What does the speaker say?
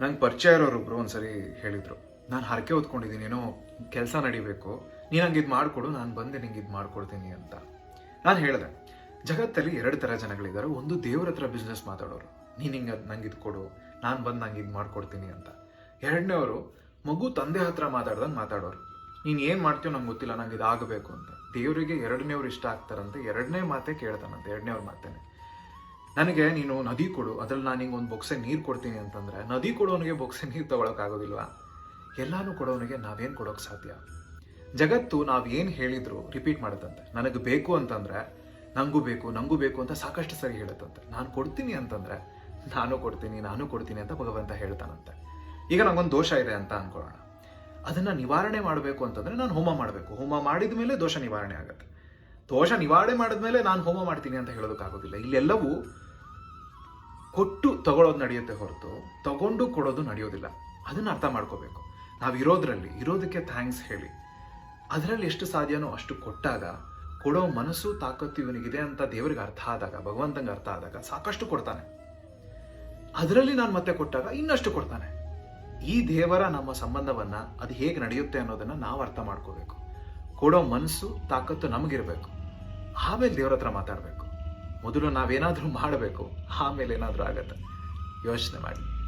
ನಂಗೆ ಪರಿಚಯ ಇರೋರೊಬ್ರು ಒಂದ್ಸರಿ ಹೇಳಿದ್ರು. ನಾನು ಹರಕೆ ಹೊತ್ಕೊಂಡಿದ್ದೀನಿ, ಏನೋ ಕೆಲಸ ನಡಿಬೇಕು. ನೀನು ಹಂಗೆ ಇದು ಮಾಡಿಕೊಡು, ನಾನು ಬಂದೆ ನಿಂಗೆ ಇದು ಮಾಡ್ಕೊಡ್ತೀನಿ ಅಂತ. ನಾನು ಹೇಳಿದೆ, ಜಗತ್ತಲ್ಲಿ ಎರಡು ಥರ ಜನಗಳಿದ್ದಾರೆ ಒಂದು ದೇವ್ರ ಹತ್ರ ಬಿಸ್ನೆಸ್ ಮಾತಾಡೋರು. ನೀನು ಹಿಂಗೆ ಅದು ನಂಗೆ ಇದು ಕೊಡು, ನಾನು ಬಂದು ನಂಗೆ ಇದು ಮಾಡ್ಕೊಡ್ತೀನಿ ಅಂತ. ಎರಡನೇವರು ಮಗು ತಂದೆ ಹತ್ರ ಮಾತಾಡ್ದಂಗೆ ಮಾತಾಡೋರು. ನೀನು ಏನು ಮಾಡ್ತೀಯೋ ನಂಗೆ ಗೊತ್ತಿಲ್ಲ, ನಂಗೆ ಇದು ಆಗಬೇಕು ಅಂತ. ದೇವರಿಗೆ ಎರಡನೇವ್ರು ಇಷ್ಟ ಆಗ್ತಾರಂತೆ, ಎರಡನೇ ಮಾತೇ ಕೇಳ್ತಾನಂತೆ ಎರಡನೇವ್ರ ಮಾತೇನೆ. ನನಗೆ ನೀನು ನದಿ ಕೊಡು. ಅದ್ರಲ್ಲಿ ನಾನು ನಿಂಗೆ ಒಂದು ಬೊಕ್ಸೆ ನೀರು ಕೊಡ್ತೀನಿ ಅಂತಂದ್ರೆ, ನದಿ ಕೊಡೋನಿಗೆ ಬೊಕ್ಸೆ ನೀರು ತಗೊಳಕ್ಕಾಗೋದಿಲ್ವಾ? ಎಲ್ಲಾನು ಕೊಡೋನಿಗೆ ನಾವೇನು ಕೊಡೋಕ್ಕೆ ಸಾಧ್ಯ? ಜಗತ್ತು ನಾವೇನು ಹೇಳಿದ್ರು ರಿಪೀಟ್ ಮಾಡುತ್ತಂತೆ. ನನಗೆ ಬೇಕು ಅಂತಂದ್ರೆ, ನಂಗೂ ಬೇಕು ನಂಗೂ ಬೇಕು ಅಂತ ಸಾಕಷ್ಟು ಸರಿ ಹೇಳುತ್ತಂತೆ. ನಾನು ಕೊಡ್ತೀನಿ ಅಂತಂದ್ರೆ, ನಾನು ಕೊಡ್ತೀನಿ ನಾನು ಕೊಡ್ತೀನಿ ಅಂತ ಭಗವಂತ ಹೇಳ್ತಾನಂತೆ. ಈಗ ನಂಗೊಂದು ದೋಷ ಇದೆ ಅಂತ ಅನ್ಕೊಳ್ಳೋಣ. ಅದನ್ನ ನಿವಾರಣೆ ಮಾಡಬೇಕು ಅಂತಂದ್ರೆ ನಾನು ಹೋಮ ಮಾಡಬೇಕು. ಹೋಮ ಮಾಡಿದ ಮೇಲೆ ದೋಷ ನಿವಾರಣೆ ಆಗುತ್ತೆ. ದೋಷ ನಿವಾರಣೆ ಮಾಡಿದ್ಮೇಲೆ ನಾನು ಹೋಮ ಮಾಡ್ತೀನಿ ಅಂತ ಹೇಳೋದಕ್ಕಾಗೋದಿಲ್ಲ. ಇಲ್ಲೆಲ್ಲವೂ ಕೊಟ್ಟು ತಗೊಳ್ಳೋದು ನಡೆಯುತ್ತೆ ಹೊರತು ತಗೊಂಡು ಕೊಡೋದು ನಡೆಯೋದಿಲ್ಲ. ಅದನ್ನು ಅರ್ಥ ಮಾಡ್ಕೋಬೇಕು. ನಾವು ಇರೋದ್ರಲ್ಲಿ, ಇರೋದಕ್ಕೆ ಥ್ಯಾಂಕ್ಸ್ ಹೇಳಿ. ಅದರಲ್ಲಿ ಎಷ್ಟು ಸಾಧ್ಯನೋ ಅಷ್ಟು ಕೊಟ್ಟಾಗ ಕೊಡೋ ಮನಸ್ಸು ತಾಕತ್ತು ಇವನಿಗಿದೆ ಅಂತ ದೇವರಿಗೆ ಅರ್ಥ ಆದಾಗ, ಭಗವಂತಂಗೆ ಅರ್ಥ ಆದಾಗ ಸಾಕಷ್ಟು ಕೊಡ್ತಾನೆ. ಅದರಲ್ಲಿ ನಾನು ಮತ್ತೆ ಕೊಟ್ಟಾಗ ಇನ್ನಷ್ಟು ಕೊಡ್ತಾನೆ. ಈ ದೇವರ ನಮ್ಮ ಸಂಬಂಧವನ್ನ ಅದು ಹೇಗೆ ನಡೆಯುತ್ತೆ ಅನ್ನೋದನ್ನ ನಾವು ಅರ್ಥ ಮಾಡ್ಕೋಬೇಕು. ಕೊಡೋ ಮನಸ್ಸು, ತಾಕತ್ತು ನಮಗಿರಬೇಕು. ಆಮೇಲೆ ದೇವರ ಹತ್ರ ಮಾತಾಡಬೇಕು. ಮೊದಲು ನಾವೇನಾದರೂ ಮಾಡಬೇಕು ಆಮೇಲೆ ಏನಾದರೂ ಆಗತ್ತೆ. ಯೋಚನೆ ಮಾಡಿ.